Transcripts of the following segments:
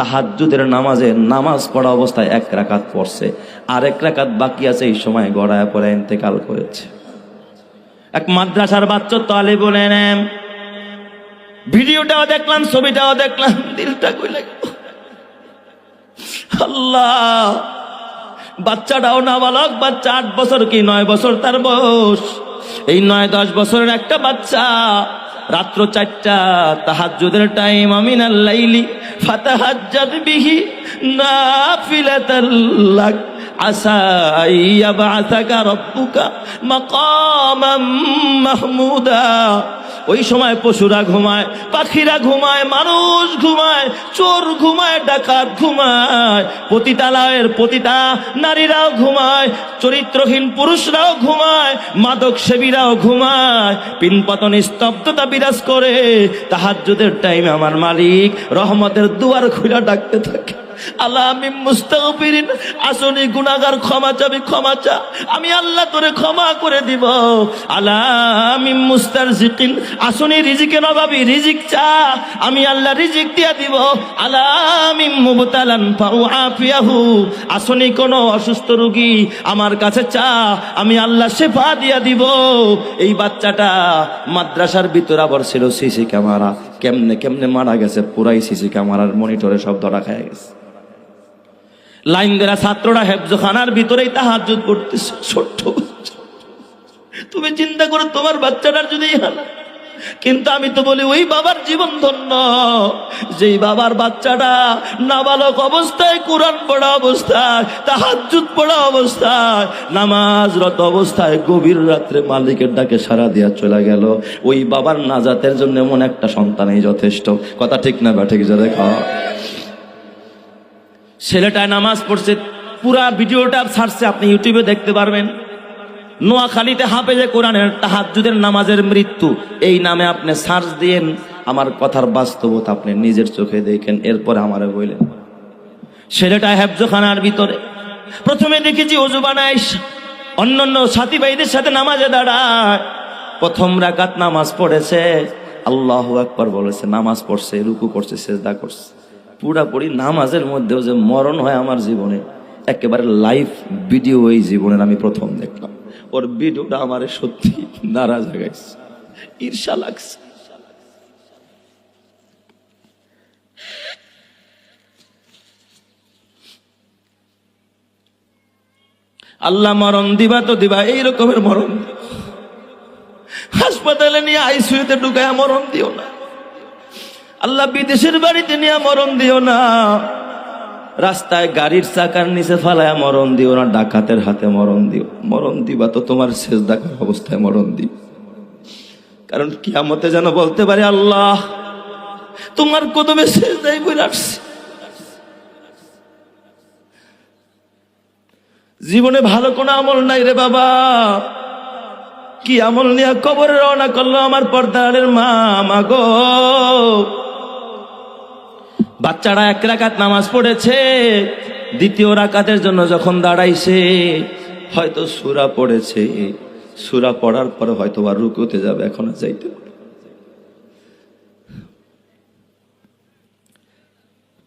তাহাজ্জুদের নামাজে নামাজ পড়া অবস্থায় এক রাকাত পড়ছে। আর এক রাকাত বাকি আছে, এই সময় গড়ায় পরে ইন্তেকাল করেছে। এক মাদ্রাসার বাচ্চা তালে বলে ভিডিওটাও দেখলাম, ছবিটাও দেখলাম, দিলটা কই আল্লাহ, বাচ্চাটাও নাবালক, বাচ্চা আট বছর কি নয় বছর তার বয়স? এই নয় দশ বছরের একটা বাচ্চা রাত্র চারটা তাহাজ্জুদের টাইম আমিনাল লাইলি ফাতাহাজ্জাদ বিহি নাফিলাতাল্লাক আসা ইয়াবাআসাকা রব্বুকা মাকামাম মাহমুদা। ওই সময় পশুরা ঘুমায়, পাখিরা ঘুমায়, মানুষ ঘুমায়, চোর ঘুমায়, ডাকাত ঘুমায়, পতিতালয়ের পতিতা নারীরাও ঘুমায়, চরিত্রহীন পুরুষরাও ঘুমায়, মাদক সেবীরাও ঘুমায়, পিনপতন স্তব্ধতা বিরাজ করে, তাহাজ্জুদের টাইমে আমার মালিক রহমতের দুয়ার খুলে ডাকতে থাকে। আল্লাহ আমি আসনি গুনাহগার, ক্ষমা চাবি, ক্ষমা চা। আমি আল্লাহ তোরে ক্ষমা করে আসনি রিজিক চা। আমি আল্লাহ রিজিক কোন অসুস্থ রোগী আমার কাছে চা। আমি আল্লাহ শেফা দিয়া দিব। এই বাচ্চাটা মাদ্রাসার ভিতর আবার ছিল সিসি ক্যামেরা। কেমনে কেমনে মারা গেছে? পুরাই সিসি ক্যামেরার মনিটরে সব ধরা খায় গেছে। লাইন দেরা ছাত্ররা হেফজখানার ভিতরেই তাহাজুদ করতেছে ছোট্ট। তুমি চিন্তা করো, তোমার বাচ্চাটার যদি। কিন্তু আমি তো বলি, ওই বাবার জীবন ধন্য যেই বাবার বাচ্চাটা নাবালক অবস্থায়, কোরআন পড়া অবস্থায় তাহাজুদ পড়া অবস্থায়, নামাজরত অবস্থায় গভীর রাত্রে মালিকের ডাকে সারা দিয়া চলে গেল ওই বাবার নাজাতের জন্য এমন একটা সন্তানই যথেষ্ট কথা ঠিক না বা ঠিক যা দেখা ছেলেটায় নামাজ পড়ছে, পুরা ভিডিওটা ছাড়ছে, আপনি ইউটিউবে দেখতে পারবেন। নোয়াখালীতে হাফেজে কোরআনের তাহাজ্জুদের নামাজের মৃত্যু। এই নামে আপনি সার্চ দিয়েন, আমার কথার বাস্তবতা আপনি নিজের চোখে দেখেন, এরপরে আমারে বললেন ছেলেটা হেফজখানার ভিতরে। প্রথমে দেখেছি অজু বানায়, অন্যান্য সাথী ভাইদের সাথে নামাজে দাঁড়ায়। প্রথম রাকাত নামাজ পড়েছে, আল্লাহ একবার বলেছে, নামাজ পড়ছে, রুকু করছে, সেজদা করছে। পুরাপুরি নামাজের মধ্যেও যে মরণ হয় আমার জীবনে, একেবারে লাইভ ভিডিও এই জীবনের আমি প্রথম দেখলাম। ওর ভিডিওটা আমার সত্যি নারাজ হয়ে গেছে ঈর্ষা লাগছে। আল্লাহ মরণ দিবা তো দিবা, এই রকমের মরণ। হাসপাতালে নিয়ে আইসিউতে ঢুকায় মরণ দিও না। আল্লাহ বিদেশের বাড়িতে নিয়ে মরণ দিও না। রাস্তায় গাড়ির চাকার নিচে ফালায় মরণ দিও না, ডাকাতের হাতে মরণ দিও। মরণ দিবা তো তোমার শেষ ডাকার অবস্থায় মরণ দিও। কারণ কিয়ামতে যেন বলতে পারে, আল্লাহ, তোমার কদমে শেষ দেয় বলে আসছে। জীবনে ভালো কোনো আমল নাই রে বাবা। কি আমল নিয়ে কবরে রওনা করল আমার পর্দারের মা মাগো বাচ্চারা এক রাকাত নামাজ পড়েছে, দ্বিতীয় রাকাতের জন্য যখন দাঁড়াইছে, হয়তো সুরা পড়েছে। সুরা পড়ার পরে হয়তো আর রুকুতে যাবে, এখন আর যাইতে।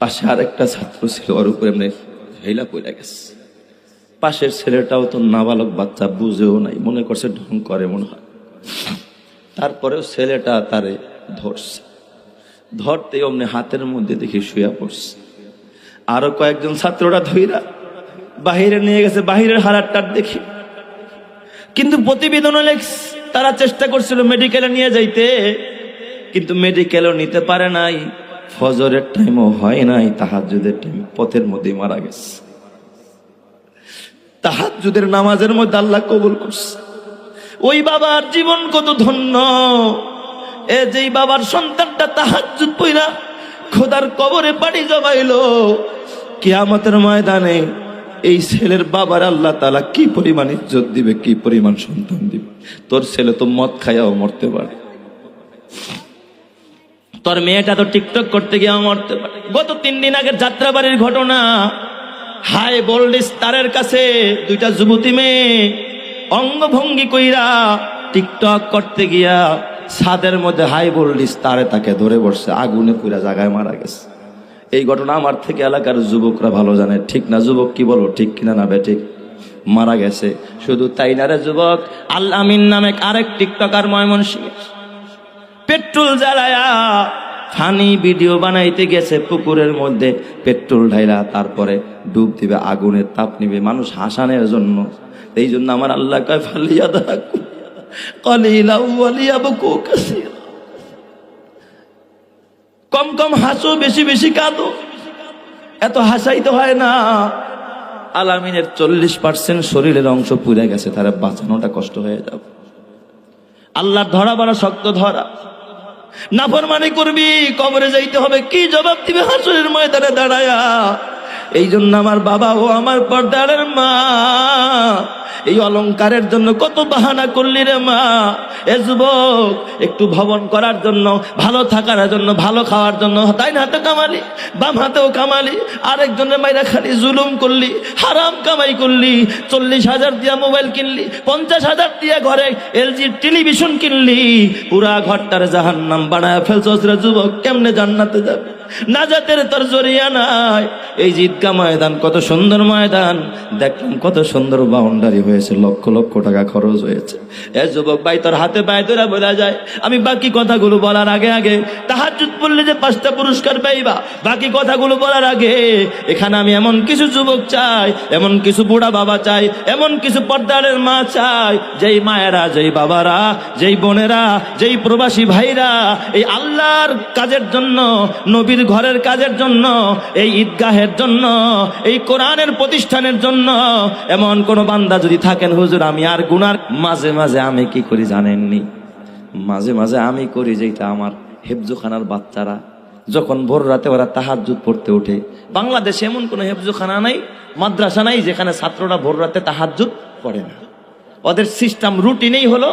পাশে আরেকটা ছাত্র ছিল, ওর উপরে এমনি হেলা পড়ে গেছে। পাশের ছেলেটাও তো নাবালক বাচ্চা, বুঝেও নাই, মনে করছে ঢং করে, মনে হয়। তারপরেও ছেলেটা তারে ধরছে। ধরতে অমনি হাতের মধ্যে দেখি শুয়া পড়ছে। আরও কয়েকজন ছাত্ররা ধইরা বাহিরে নিয়ে গেছে, বাহিরের হারারটার দেখি। কিন্তু প্রতিবেদনে তারা চেষ্টা করছিল মেডিকেলে নিয়ে যাইতে, কিন্তু মেডিকেলও নিতে পারে নাই, ফজরের টাইমও হয় নাই তাহাজুদের টাইম পথের মধ্যেই মারা গেছে। তাহাজুদের নামাজের মধ্যে আল্লাহ কবুল করছে। ওই বাবার জীবন কত ধন্য এ যেই বাবার সন্তানটা তাহাজুদ পইরা খোদার কবরে পাড়ি জমাইলো, কিয়ামতের ময়দানে এই ছেলের বাবার আল্লাহ তালা কি পরিমাণ ইজ্জত দিবে, কি পরিমাণ সন্তান দিবে? তোর ছেলে তো মদ খাইয়াও মরতে পারে। তোর মেয়েটা তো টিকটক করতে গিয়েও মরতে পারে। গত তিন দিন আগের যাত্রাবাড়ির ঘটনা হাই ভোল্টেজ তারের কাছে দুইটা যুবতী মেয়ে অঙ্গভঙ্গি কইরা টিকটক করতে গিয়া ছাদের মধ্যে হাই ভোল্টেজ তারে তাকে ধরে বসছে, আগুনে কইরা জায়গায় মারা গেছে। এই ঘটনা আমার থেকে এলাকার যুবকরা ভালো জানে, ঠিক না যুবক কি বলো, ঠিক কিনা না বে ঠিক? মারা গেছে। শুধু তাই না রে যুবক, আল আমিন নামে আরেক টিকটকার ময়মনসিংহ পেট্রোল জ্বালায়া ফানি ভিডিও বানাইতে গেছে পুকুরের মধ্যে, পেট্রোল ঢাইলা তারপরে ডুব দিবে, আগুনের তাপ নিবে। মানুষ হাসানের জন্য। এই জন্য আমার আল্লাহ কয় ফালিয়া দাকু কলিলা ওয়ালিয়া বকু কম কম হাসো, বেশি বেশি কাঁদো। এত হাসাই তো হয় না। আলামিনের চল্লিশ পার্সেন্ট শরীরের অংশ পুড়ে গেছে তারা বাঁচানোটা কষ্ট হয়ে যাবে। আল্লাহ ধরা বড় শক্ত ধরা। নাফরমানি করবি, কবরে যাইতে হবে। কি জবাব দিবে হাসুরের ময়দানে দাঁড়ায়া? এই জন্য আমার বাবা ও আমার পর্দারের মা। এই অলংকারের জন্য কত বাহানা করলি রে মা। এ যুবক, একটু ভবন করার জন্য, ভালো থাকার জন্য, ভালো খাওয়ার জন্য, তাই না হাতে কামালি? বাম হাতেও কামালি। আরেকজনের মাইরা খালি জুলুম করলি, হারাম কামাই করলি, চল্লিশ হাজার দিয়া মোবাইল কিনলি, পঞ্চাশ হাজার দিয়া ঘরে এলজি টেলিভিশন কিনলি, পুরা ঘরটার জাহান নাম বানায় ফেলছস রে যুবক, কেমনে জান্নাতে যাবে? নাজাতের তোর জরিয়া নাই। এই ঈদগা ময়দান, কত সুন্দর ময়দান। দেখলাম কত সুন্দর বাউন্ডারি হয়েছে, লক্ষ লক্ষ টাকা খরচ হয়েছে। এ যুবক ভাই, তোর হাতে পায়ে ধরে বলা যায়, আমি বাকি কথাগুলো বলার আগে আগে তাহাজুদ পড়লে যে পাঁচটা পুরস্কার পাইবা, বাকি কথাগুলো বলার আগে, এখানে আমি এমন কিছু যুবক চাই, এমন কিছু বুড়া বাবা চাই, এমন কিছু পর্দারের মা চাই, যেই মায়েরা, যেই বাবারা, যেই বোনেরা, যেই প্রবাসী ভাইরা, এই আল্লাহর কাজের জন্য নবীর ঘরের কাজের জন্য, এই ঈদগাহের জন্য, এই কোরআনের প্রতিষ্ঠানের জন্য, এমন কোন বান্দা যদি থাকেন, হুজুর, আমি আর গুনার মাঝে মাঝে আমি কি করি জানেননি? মাঝে মাঝে আমি করি যেটা আমার হেফজুখানার বাচ্চারা। যখন ভোর রাতে ওরা তাহাজুদ পড়তে ওঠে। বাংলাদেশে এমন কোনো হেফজুখানা নাই, মাদ্রাসা নাই, যেখানে ছাত্ররা ভোর রাতে তাহাজুদ পড়ে না। ওদের সিস্টেম রুটিনেই হলো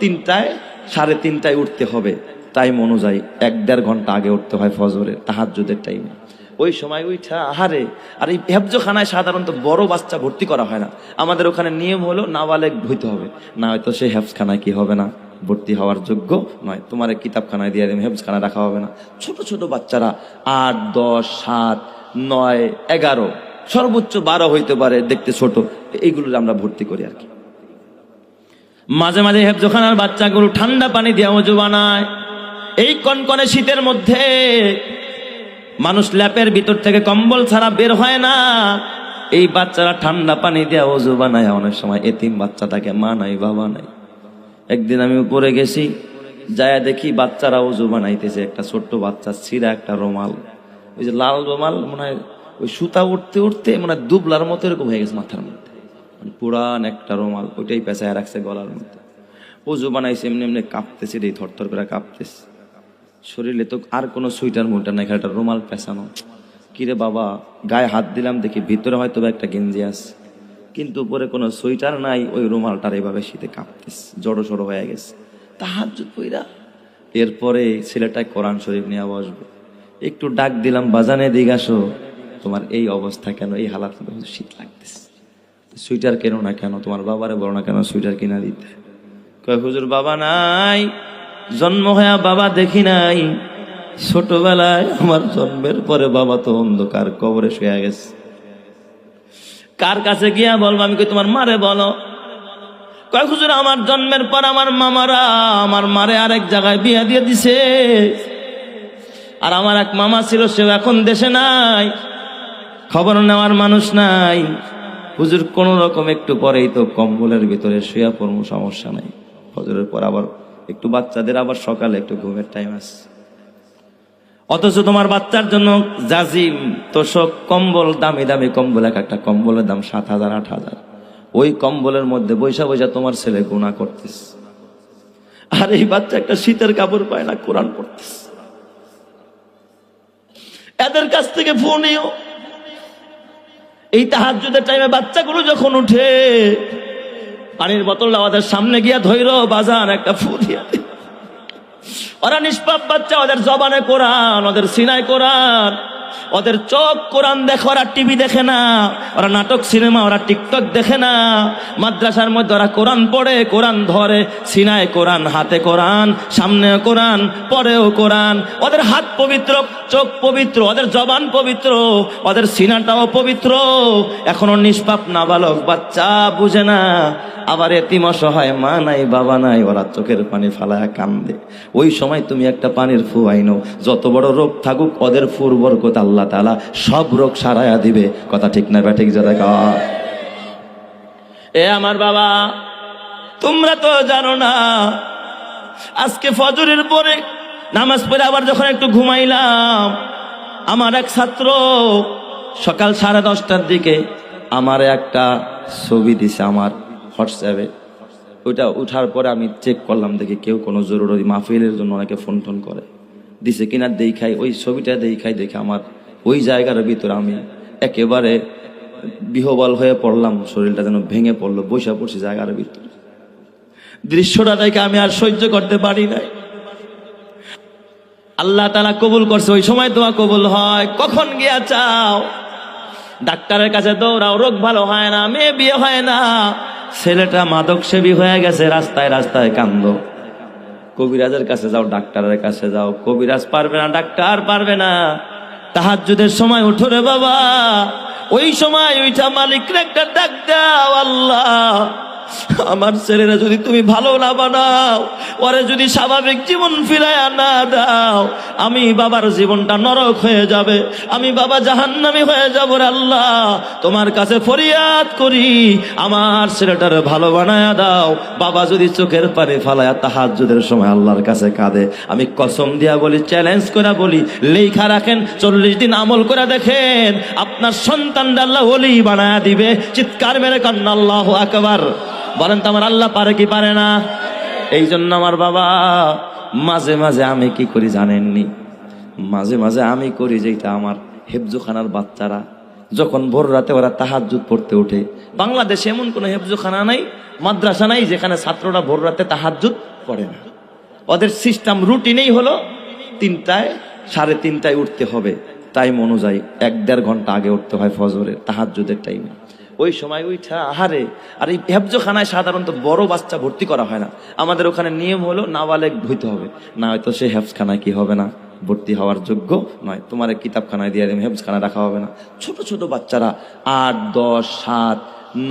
তিনটায়, সাড়ে তিনটায় উঠতে হবে। টাইম অনুযায়ী এক দেড় ঘণ্টা আগে উঠতে হয় ফজরের তাহাজুদের টাইমে। ওই সময় উঠা আহারে, আর এই হেফজখানায় সাধারণত বড় বাচ্চা ভর্তি করা হয় না। আমাদের ওখানে নিয়ম হলো নাবালেগ হইতে হবে। না হয়তো সেই হেফজখানায় কি হবে না? ভর্তি হওয়ার যোগ্য নয়। তোমার কিতাবখানায় দিয়ে দেবে হেফজখানায় রাখা হবে না। ছোট ছোট বাচ্চারা আট, দশ, সাত, নয়, এগারো, সর্বোচ্চ বারো হইতে পারে দেখতে ছোট। এইগুলো আমরা ভর্তি করি আর কি। মাঝে মাঝে হেফজখানার বাচ্চাগুলো ঠান্ডা পানি দিয়ে অজু বানায়। এই কনকনে শীতের মধ্যে মানুষ ল্যাপের ভিতর থেকে কম্বল ছাড়া বের হয় না। এই বাচ্চারা ঠান্ডা পানি দিয়ে অজু বানায়। অনেক সময় এতিম বাচ্চাটাকে মা নাই, বাবা নাই। একদিন আমি উপরে গেছি, যায় দেখি বাচ্চারা অজু বানাইতেছে। একটা ছোট্ট বাচ্চা, ছিঁড়া একটা রোমাল। ওই যে লাল রোমাল, মনে হয় ওই সুতা উঠতে উঠতে মানে দুবলার মতো এরকম হয়ে গেছে মাথার মধ্যে। মানে পুরান একটা রোমাল, ওইটাই পেঁচায় রাখছে গলার মধ্যে। অজু বানাইছে, এমনি এমনি কাঁপতেছে রে, থরথর করে কাঁপতেছে। শরীরে তো আর কোনো সুইটার মুইটার নাই একটা রুমাল পেঁচানো। কিরে বাবা, গায়ে হাত দিলাম দেখি ভিতরে হয়তো একটা গেঞ্জি আছে। কিন্তু উপরে কোনো সোয়েটার নাই, ওই রুমালটার এভাবে শীতে কাঁপতেছে, জড়ো সড়ো হয়ে গেছে। তাহার পইরা এরপরে ছেলেটায় কোরআন শরীফ নিয়ে বসবে। একটু ডাক দিলাম, বাজানে দিক আসো। তোমার এই অবস্থা কেন? এই হালাত শীত লাগতেছে। সুইটার কেন না কেন? তোমার বাবারে বলো না কেন সুইটার কিনা দিতে? কয়, হুজুর বাবা নাই। জন্ম হয়ে বাবা দেখি নাই। ছোটবেলায় আমার জন্মের পরে বাবা তো অন্ধকার কবরে শুয়ে গেছে। কার কাছে গিয়া বলব? আমি তোমার মারে বলো। কয়, হুজুর, আমার জন্মের পর আমার মামারা আমার মারে আরেক জায়গায় বিয়া দিয়ে দিছে। আর আমার এক মামা ছিল, সেও এখন দেশে নাই। খবর নেওয়ার মানুষ নাই। হুজুর, কোন রকম একটু পরেই তো কম্বলের ভিতরে শুয়া পড়ব সমস্যা নাই। ফজরের পর আবার একটু বাচ্চাদের আবার সকালে একটু ঘুমের টাইম আছে। অথচ তোমার বাচ্চার জন্য জাজিম, তোষক, কম্বল, দামি দামি কম্বল, এক একটা কম্বলের দাম সাত হাজার, আট হাজার। ওই কম্বলের মধ্যে বৈশা বৈশা তোমার ছেলে গুণা করতেস আর এই বাচ্চা একটা শীতের কাপড় পায় না, কোরআন পড়তেস এদের কাছ থেকে ফোনেও এই তাহাজুদের টাইমে বাচ্চাগুলো যখন উঠে পানির বোতলটা ওদের সামনে গিয়া ধৈর বাজান, একটা ফু দিয়া ওরা নিষ্পাপ বাচ্চা, ওদের জবানে কোরআন, ওদের সিনায় কোরআন, ওদের চোখ কোরআন দেখে, ওরা টিভি দেখে না, ওরা নাটক, সিনেমা, ওরা টিকটক দেখে না। মাদ্রাসার মধ্যে ওরা কোরআন পড়ে, কোরআন ধরে, সিনায় কোরআন, হাতে কোরআন সামনে কোরআন, পরেও কোরআন। ওদের হাত পবিত্র, চোখ পবিত্র, ওদের জবান পবিত্র, ওদের সিনাটাও পবিত্র। এখনও নিষ্পাপ, নাবালক বাচ্চা বুঝে না। আবার এতিম অসহায়, মা নাই, বাবা নাই, ওরা চোখের পানি ফালায় কান্দে। ওই সময় তুমি একটা পানির ফু আইনো। যত বড় রোগ থাকুক, ওদের ফুর বরকত আল্লাহ তালা সব রোগ সারায়া দিবে। কথা ঠিক না ব্যাঠিক যারা এ আমার বাবা, তোমরা তো জানো না, আজকে ফজরের পরে নামাজ পড়ে আবার যখন একটু ঘুমাইলাম, আমার এক ছাত্র সকাল সাড়ে দশটার দিকে আমার একটা ছবি দিছে আমার। হোয়াটসঅ্যাপে। ওইটা উঠার পরে আমি চেক করলাম, দেখি কেউ কোনো জরুরি মাহফিলের জন্য অনেকে ফোন টোন করে। দিছে কিনা দেখাই, ওই ছবিটা দেখাই, দেখে আমার ওই জায়গার ভিতরে আমি একেবারে বিহবল হয়ে পড়লাম, শরীরটা যেন ভেঙে পড়ল, বসে পড়ছি জায়গার ভিতরে। দৃশ্যটা দেখে আমি আর সহ্য করতে পারি নাই। আল্লাহ তালা কবুল করছে, ওই সময় তোমার কবুল হয়, কখন গিয়া চাও? ডাক্তারের কাছে দৌড়াও, রোগ ভালো হয় না, মেয়ে বিয়ে হয় না। ছেলেটা মাদক সেবী হয়ে গেছে, রাস্তায় রাস্তায় কান্দ। কবিরাজের কাছে যাও, ডাক্তারের কাছে যাও। কবিরাজ পারবে না, ডাক্তার পারবে না। তাহাজ্জুদের সময় উঠো রে বাবা। ওই সময় ওইটা মালিক একটা ডাক দাও, আল্লাহ। আমার ছেলেরা যদি তুমি ভালো না বানাও, ওরে যদি স্বাভাবিক জীবন ফিরায় না দাও, আমি বাবার জীবনটা নরক হয়ে যাবে, আমি বাবা জাহান্নামি হয়ে যাব রে আল্লাহ। তোমার কাছে ফরিয়াদ করি, আমার ছেলেটার ভালো বানায়া দাও। বাবা যদি চোখের পারে ফালায়া তাহাজ্জুদের সময় আল্লাহর কাছে কাঁদে, আমি কসম দিয়া বলি চ্যালেঞ্জ করে বলি লেখা রাখেন, চল্লিশ দিন আমল করে দেখেন, আপনার সন্তান আল্লাহ ওলি বানায়া দিবে, চিৎকার মেরে কান্না, আল্লাহ আকবার। বলেন তো আমার আল্লাহ পারে কি পারে না? এই জন্য আমার বাবা, মাঝে মাঝে আমি কি করি জানেননি? মাঝে মাঝে আমি করি যেটা আমার হেফজুখানার বাচ্চারা। যখন ভোর রাতে ওরা তাহাজুদ পড়তে ওঠে। বাংলাদেশে এমন কোনো হেফজুখানা নাই, মাদ্রাসা নাই, যেখানে ছাত্ররা ভোর রাতে তাহাজুদ পড়ে না। ওদের সিস্টেম রুটিনেই হলো তিনটায়, সাড়ে তিনটায় উঠতে হবে। টাইম অনুযায়ী এক দেড় ঘণ্টা আগে উঠতে হয় ফজরের তাহাজুদের টাইমে ওই সময় ওইটা আহারে, আর এই হেফজখানায় সাধারণত বড় বাচ্চা ভর্তি করা হয় না। আমাদের ওখানে নিয়ম হলো নাবালেক হইতে হবে। না হয়তো সে হেফজখানায় কি হবে না? ভর্তি হওয়ার যোগ্য নয়। তোমার কিতাবখানায় দিয়ে দেবে হেফজখানায় রাখা হবে না। ছোট ছোট বাচ্চারা আট, দশ, সাত,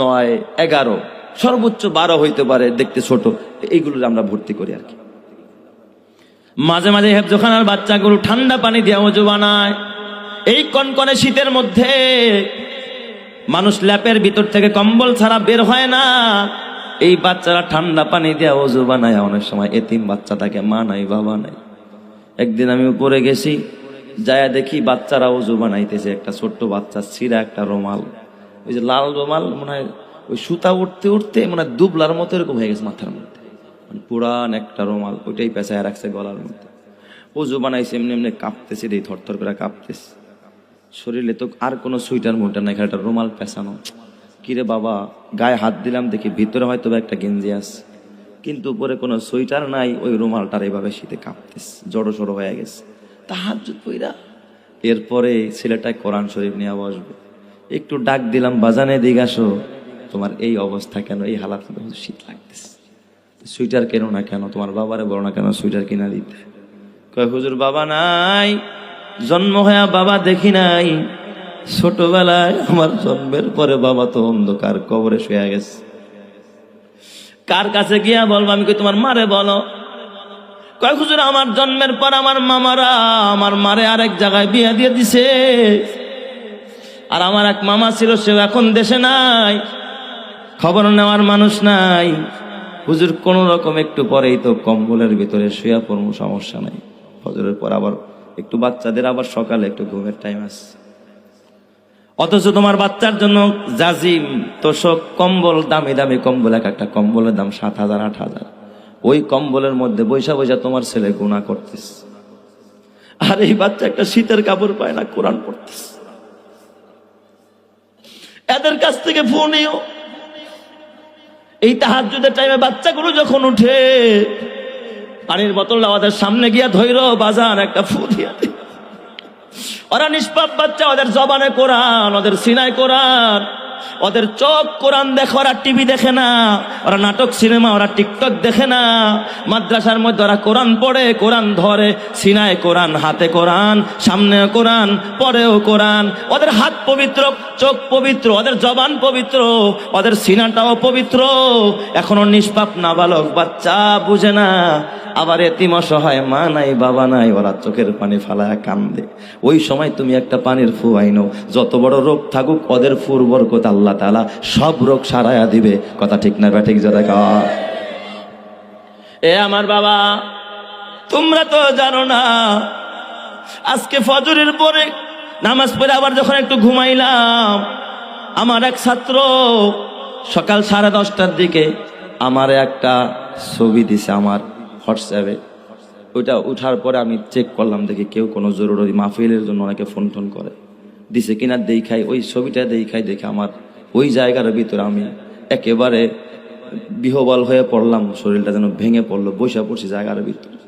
নয়, এগারো, সর্বোচ্চ বারো হইতে পারে দেখতে ছোট। এইগুলো আমরা ভর্তি করি আর কি। মাঝে মাঝে হেফজখানার বাচ্চাগুলো ঠান্ডা পানি দিয়ে অজু বানায় এই কনকনে শীতের মধ্যে মানুষ ল্যাপের ভিতর থেকে কম্বল ছাড়া বের হয় না। এই বাচ্চারা ঠান্ডা পানি দিয়ে অজু বানায়। অনেক সময় এতিম বাচ্চা থাকে মা নাই, বাবা নাই। একদিন আমি উপরে গেছি, যায়া দেখি বাচ্চারা অজু বানাইতেছে। একটা ছোট্ট বাচ্চা, ছিঁড়া একটা রোমাল। ওই যে লাল রোমাল, মনে হয় ওই সুতা উঠতে উঠতে মানে দুবলার মতো এরকম হয়ে গেছে মাথার মধ্যে। মানে পুরান একটা রোমাল, ওইটাই পেঁচায় রাখছে গলার মধ্যে। অজু বানাইছে, এমনি এমনি কাঁপতেছে এই থরথর করে কাঁপতেছে। শরীরে তো আর কোনো সুইটার মুইটার নাই একটা রুমাল পেঁচানো। কিরে বাবা, গায়ে হাত দিলাম দেখি ভিতরে হয়তো একটা গেঞ্জি আছে। কিন্তু উপরে কোনো সোয়েটার নাই, ওই রুমালটার এইভাবে শীতে কাঁপতেছে, জড়ো সড়ো হয়ে গেছে। তাহার পইরা এরপরে ছেলেটায় কোরআন শরীফ নিয়ে বসবে। একটু ডাক দিলাম, বাজানে দিক আসো। তোমার এই অবস্থা কেন? এই হালাত শীত লাগতেছে। সুইটার কেন না কেন? তোমার বাবারে বলো না কেন সুইটার কিনা দিতে? কয়, হুজুর বাবা নাই। জন্ম হয়ে বাবা দেখি নাই। ছোটবেলায় আমার জন্মের পরে বাবা তো অন্ধকার কবরে শুয়ে গেছে। কার কাছে গিয়া বলব? আমি তোমার মারে বলো? কয়, হুজুর, আমার জন্মের পর আমার মামারা আমার মারে আরেক জায়গায় বিয়া দিয়ে দিছে। আর আমার এক মামা ছিল সে এখন দেশে নাই। খবর নেওয়ার মানুষ নাই। হুজুর, কোন রকম একটু পরেই তো কম্বলের ভিতরে শুয়া পড়ব, সমস্যা নাই। ফজরের পর আবার একটু বাচ্চাদের আবার সকালে একটু ঘুমের টাইম আছে। অথচ তোমার বাচ্চার জন্য জাজিম, তোষক, কম্বল, দামি দামি কম্বল, এক একটা কম্বলের দাম সাত হাজার, আট হাজার। ওই কম্বলের মধ্যে বৈশা বৈশা তোমার ছেলে গুণা করতেস আর এই বাচ্চা একটা শীতের কাপড় পায় না, কোরআন পড়তেস এদের কাছ থেকে ফোনেও এই তাহাজুদের টাইমে বাচ্চাগুলো যখন উঠে পানির বোতলটা ওদের সামনে গিয়া ধৈর বাজান, একটা ফু দিয়া ওরা নিষ্পাপ বাচ্চা, ওদের জবানে কোরআন, ওদের সিনায় কোরআন, ওদের চোখ কোরআন দেখে, ওরা টিভি দেখে না, ওরা নাটক, সিনেমা, ওরা টিকটক দেখে না। মাদ্রাসার মধ্যে ওরা কোরআন পড়ে, কোরআন ধরে, সিনায় কোরআন, হাতে কোরআন সামনে কোরআন, পরেও কোরআন। ওদের হাত পবিত্র চোখ পবিত্র, ওদের জবান পবিত্র, ওদের সিনাটাও পবিত্র। এখনও নিষ্পাপ নাবালক বাচ্চা বুঝে না, আবার এতিম অসহায় মা নাই, বাবা নাই, ওরা চোখের পানি ফালায় কান্দে। ওই সময় তুমি একটা পানির ফু আইনো, যত বড় রোগ থাকুক, ওদের ফুর বরকত আল্লাহ তালা সব রোগ সারায়া দিবে। কথা ঠিক না ব্যাঠিক যারা এ আমার বাবা, তোমরা তো জানো না, আজকে ফজরের পরে নামাজ পড়ে আবার যখন একটু ঘুমাইলাম, আমার এক ছাত্র সকাল সাড়ে দশটার দিকে আমার একটা ছবি দিছে আমার হোয়াটসঅ্যাপে ওইটা উঠার পরে আমি চেক করলাম, দেখি কেউ কোনো জরুরি মাহফিলের জন্য অনেকে ফোন টোন করে। দিছে কিনা দেখাই, ওই ছবিটা দেখাই, দেখে আমার ওই জায়গার ভিতরে আমি একেবারে বিহবল হয়ে পড়লাম, শরীরটা যেন ভেঙে পড়ল, বসে পড়ছি জায়গার ভিতরে।